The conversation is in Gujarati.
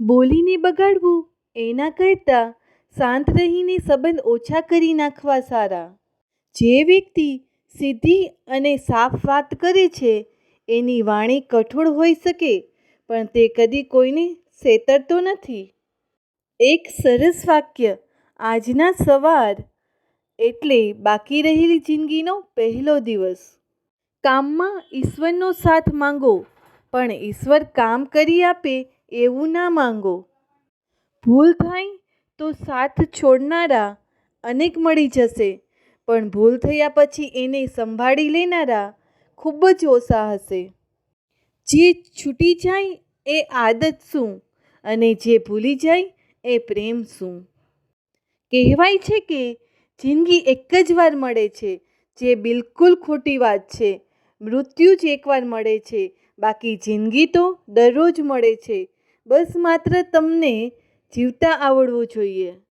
બોલીને બગાડવું, એના કરતાં શાંત રહીને સંબંધ ઓછા કરી નાખવા સારા. જે વ્યક્તિ સીધી અને સાફ વાત કરે છે, એની વાણી કઠોળ હોઈ શકે, પણ તે કદી કોઈને છેતરતો નથી. એક સરસ વાક્ય, આજના સવાર એટલે બાકી રહેલી જિંદગીનો પહેલો દિવસ. કામમાં ઈશ્વરનો સાથ માંગો, પણ ઈશ્વર કામ કરી આપે એવું ના માંગો. ભૂલ થાય તો સાથ છોડનારા અનેક મળી જશે, પણ ભૂલ થયા પછી એને સંભાળી લેનારા ખૂબ જ ઓછા હશે. જે છૂટી જાય એ આદત શું અને જે ભૂલી જાય એ પ્રેમ શું? કહેવાય છે કે જિંદગી એક જ વાર મળે છે, જે બિલકુલ ખોટી વાત છે. મૃત્યુ જ એકવાર મળે છે, બાકી જિંદગી તો દરરોજ મળે છે. બસ માત્ર તમને જીવતા આવડવું જોઈએ.